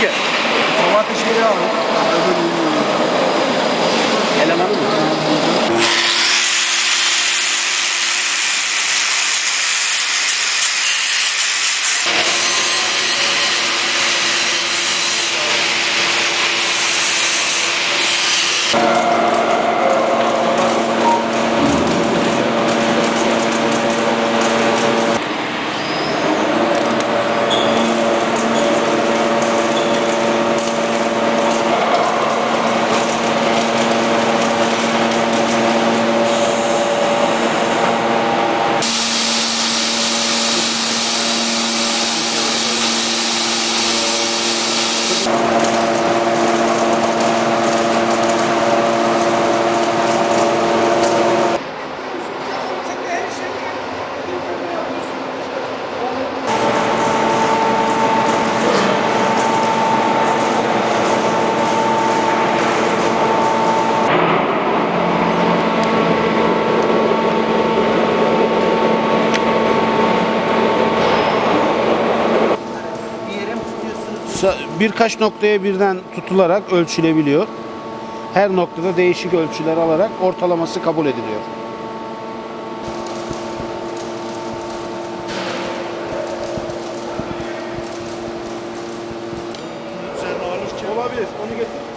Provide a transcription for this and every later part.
Türkiye. Sabah teşekkür abi. Elemanı mı? Birkaç noktaya birden tutularak ölçülebiliyor. Her noktada değişik ölçüler alarak ortalaması kabul ediliyor. Olabilir. Onu getir.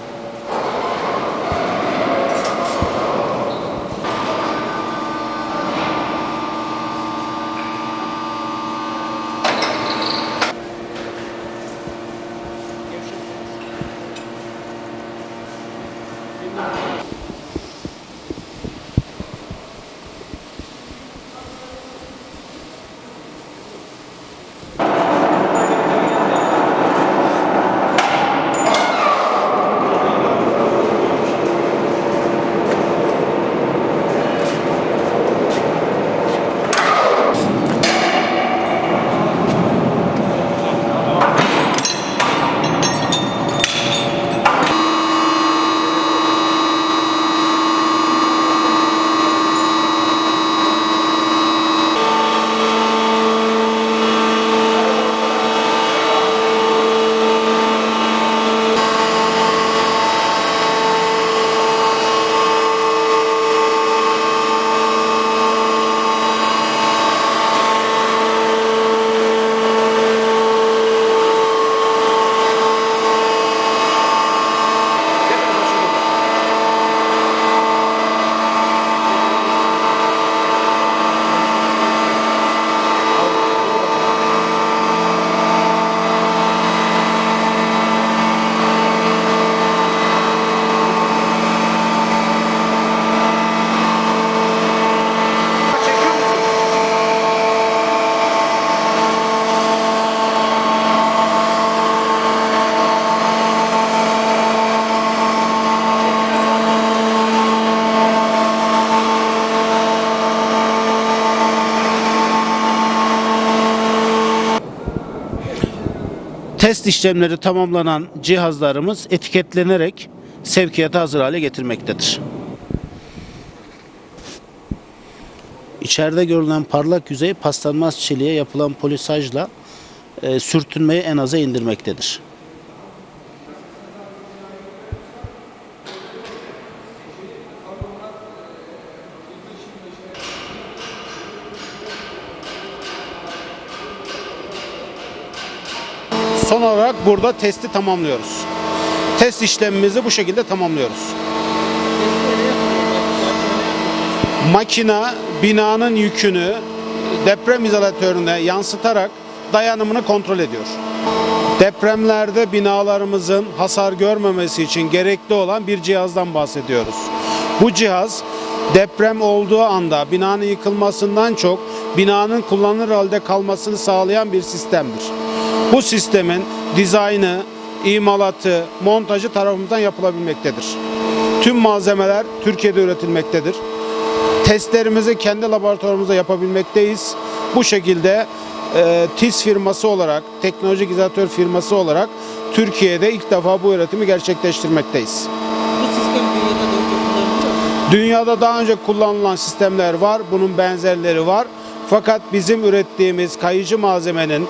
Test işlemleri tamamlanan cihazlarımız etiketlenerek sevkiyata hazır hale getirmektedir. İçeride görülen parlak yüzey paslanmaz çeliğe yapılan polisajla e, sürtünmeyi en aza indirmektedir. Son olarak burada testi tamamlıyoruz. Test işlemimizi bu şekilde tamamlıyoruz. Makina binanın yükünü deprem izolatörüne yansıtarak dayanımını kontrol ediyor. Depremlerde binalarımızın hasar görmemesi için gerekli olan bir cihazdan bahsediyoruz. Bu cihaz deprem olduğu anda binanın yıkılmasından çok binanın kullanılır halde kalmasını sağlayan bir sistemdir. Bu sistemin dizaynı, imalatı, montajı tarafımızdan yapılabilmektedir. Tüm malzemeler Türkiye'de üretilmektedir. Testlerimizi kendi laboratuvarımızda yapabilmekteyiz. Bu şekilde e, TİS firması olarak, teknolojik izolatör firması olarak Türkiye'de ilk defa bu üretimi gerçekleştirmekteyiz. Bu sistem dünyada da önce kullanılıyor. Dünyada daha önce kullanılan sistemler var, bunun benzerleri var. Fakat bizim ürettiğimiz kayıcı malzemenin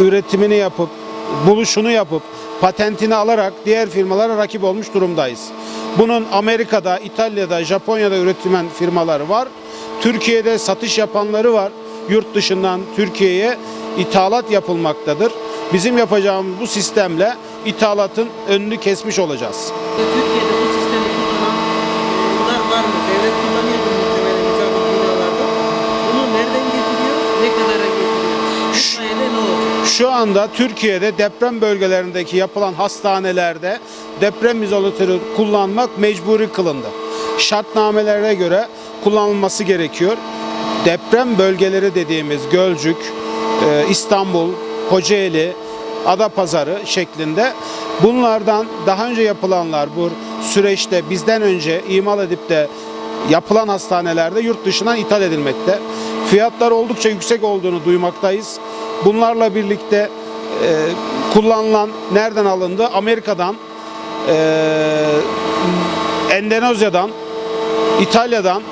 üretimini yapıp buluşunu yapıp patentini alarak diğer firmalara rakip olmuş durumdayız. Bunun Amerika'da, İtalya'da, Japonya'da üretilen firmaları var. Türkiye'de satış yapanları var. Yurt dışından Türkiye'ye ithalat yapılmaktadır. Bizim yapacağımız bu sistemle ithalatın önünü kesmiş olacağız. Türkiye'de bu sistemi Şu anda Türkiye'de deprem bölgelerindeki yapılan hastanelerde deprem izolatörü kullanmak mecburi kılındı. Şartnamelere göre kullanılması gerekiyor. Deprem bölgeleri dediğimiz Gölcük, e, İstanbul, Kocaeli, Adapazarı şeklinde bunlardan daha önce yapılanlar bu süreçte bizden önce imal edip de yapılan hastanelerde yurt dışından ithal edilmekte. Fiyatlar oldukça yüksek olduğunu duymaktayız. Bunlarla birlikte e, kullanılan nereden alındı? Amerika'dan, e, Endonezya'dan, İtalya'dan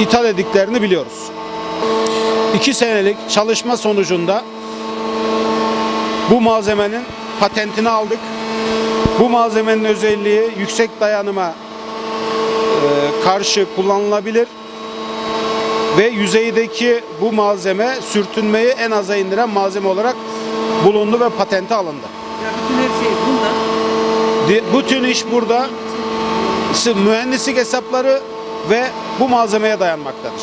ithal ediklerini biliyoruz. İki senelik çalışma sonucunda bu malzemenin patentini aldık. Bu malzemenin özelliği yüksek dayanıma e, karşı kullanılabilir ve yüzeydeki bu malzeme sürtünmeyi en aza indiren malzeme olarak bulundu ve patenti alındı. Ya bütün her şey bunda. Di- Bütün iş burada mühendislik hesapları ve bu malzemeye dayanmaktadır.